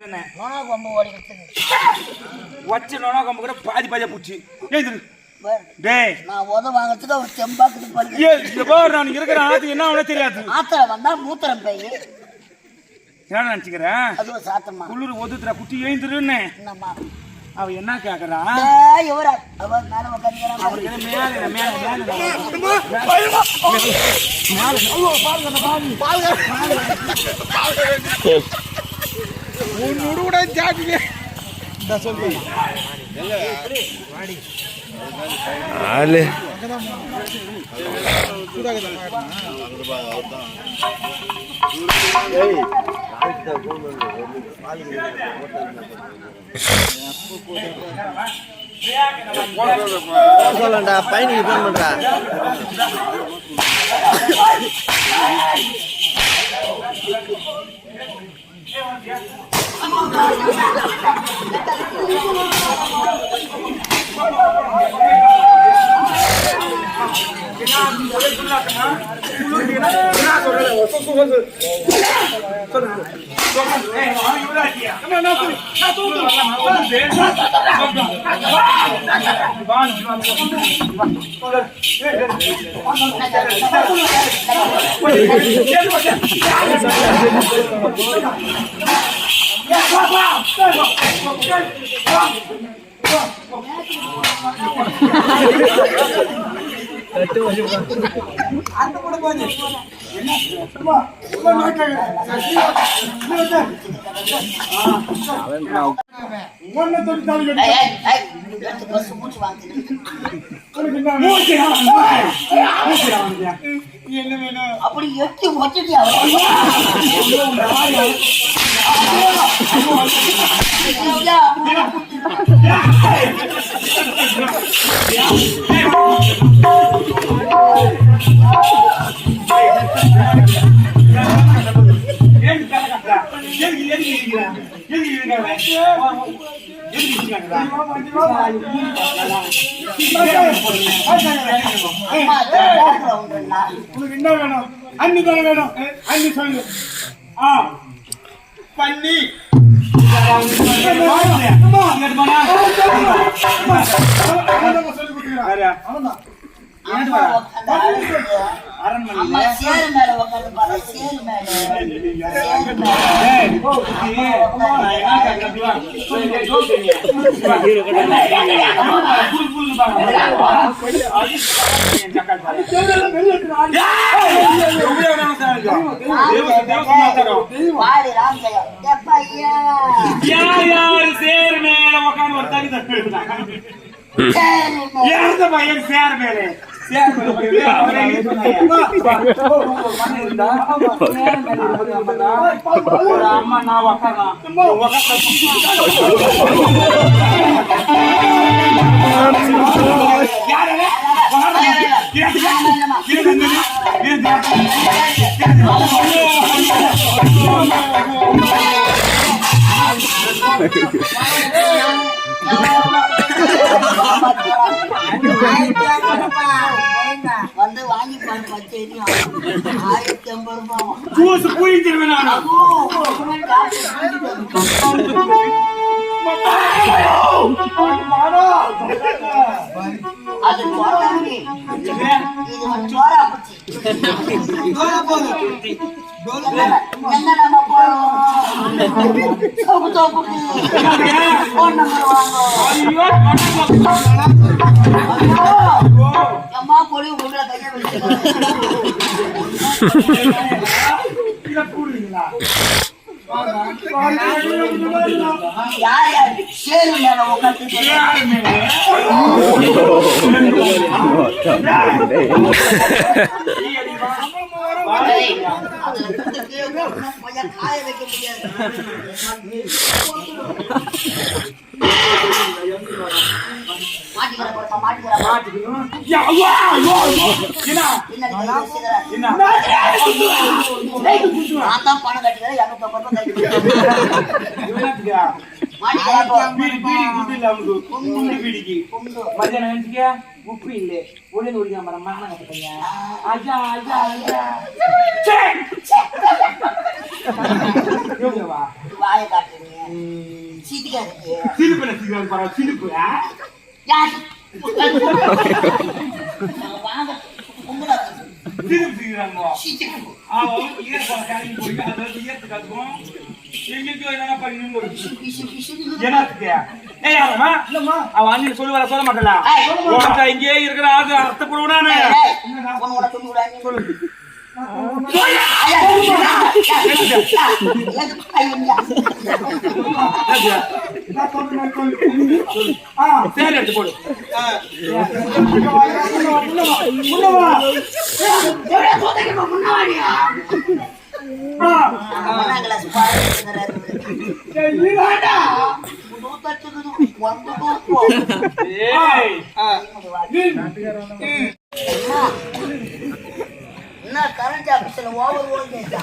என்ன நோனா கொம்பு ஓடிக்கிட்டு வச்ச நோனா கம்பு கூட பாதி பாதியா பூச்சி. பாரு, டேய். நான் உத வாங்கறதுக்கு பாருங்க ஏ இங்க பாரு நான் இருக்கிற ஆத்து என்ன அவனே தெரியாது. ஆத்திரம் வந்தா மூத்திரம் பெய். என்ன நினைச்சுக்கிறேன் அதுவும் சாத்தம்மா. குளிர் ஒதுத்துற குட்டி ஏந்திருன்னு என்னம்மா? அவ என்ன கேக்குறா? ஏய், இவரா? அவர் மேல உட்காந்துக்கிறான் அவருக்கு என்ன மேல மேல மேல உன்னோட கூட ஜாக்கிங்க ஆளு. சொல்லண்டா பையனுக்கு ஃபோன் பண்றா. 哎，好像有点急。那那那，那都是那都是。ஏய், ஏய், ஏய், எடுத்து பஸ் மூச்சு வாங்குது அப்படி எட்டி ஒட்டிட்டியா அம்மா உண்டுண்ணா உனக்கு என்ன வேணும் அண்ணி தானே வேணும் அண்ணி சொல்லு ஆ பண்ணி சொல்லி அம்மா சேரு மேல உட்காந்து பாரு சேரு மேல. சேரு மேல. வாடி ராமஜெயம். எப்பையா சேர் மேல உட்காந்து ஒரு தனி தட்டு சேரு மேல. யாருந்த பையன்? சேர் மேலே. சேர் சேர் அம்மா நான் உக்காரலாம். வந்து வாங்கி ஆயிரத்தி ஐம்பது ரூபாய் நானு. அது. இது சோறா பூச்சி. என்ன நம்ம போறோம்? சோப்பு சோப்புக்கு. phone number வாங்கு. அம்மா பொழி. இதை கூடுவீங்களா? யார் யார் சேரு மேல உட்காந்து காய வைக்க முடியாது? நான் தான் பணம் ரூபாய்? மாட்டிக்கிறேன் உப்பு இல்லை ஒளி நொடிக்க மரம் மரணம் கட்டுப்பீங்க ஐயா ஐயா ஐயா சே! இவங்க வா வாயை காட்டுறீங்க சீட்டுக்காரு சிரிப்பு சிரிப்பு பரவாயில்ல சிரிப்பு? யார் வாங்க சிரிப்பு போய் என்னத்துக்கு சொல்லுவார சொல்ல இங்கே இருக்கிற ஆது அர்த்தப்படுவானே சொல்லு சரி எடுத்து போடு ஒண்ணாம் கிளாஸ் என்ன கரண்ட் ஆபீஸ்ல ஓவர் வோல்டேஜ்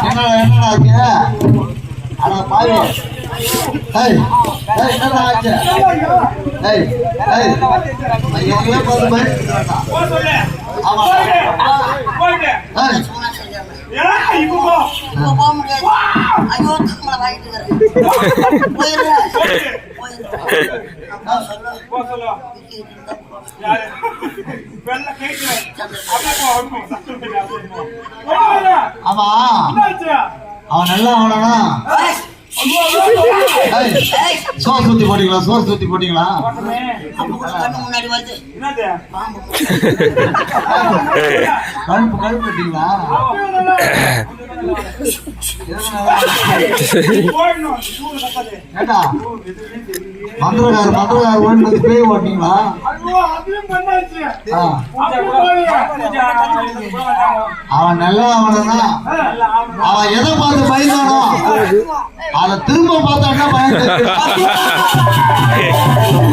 என்னடா என்னடா ஆச்சு? பாரு பாவி டேய் டேய் என்னடா ஆச்சு போ சொல்லு ஆமா. ஏய் இப்போ போ இப்ப போக முடியாது. ஐயோ, வாங்கிட்டு. அப்பா சொல்லு. போ சொல்லு. யாரு வெள்ள அப்படியே போ அப்படியே. சத்தம். ஆமா என்னாச்சு? அவன் நல்லா அவனா சோறு சுத்தி போட்டீங்களா சோறு சுத்தி போட்டீங்களா முன்னாடி வருது என்னது பாம்பு கழுப்பு கழுப்பு போட்டீங்களா மந்திரகார் மந்திரகார் ஓடி பேய் ஓட்டிங்களா அவன் நல்ல அவனா அவன் எதை பார்த்து பயந்தானோ அதை திரும்ப பார்த்தான்னா பயந்து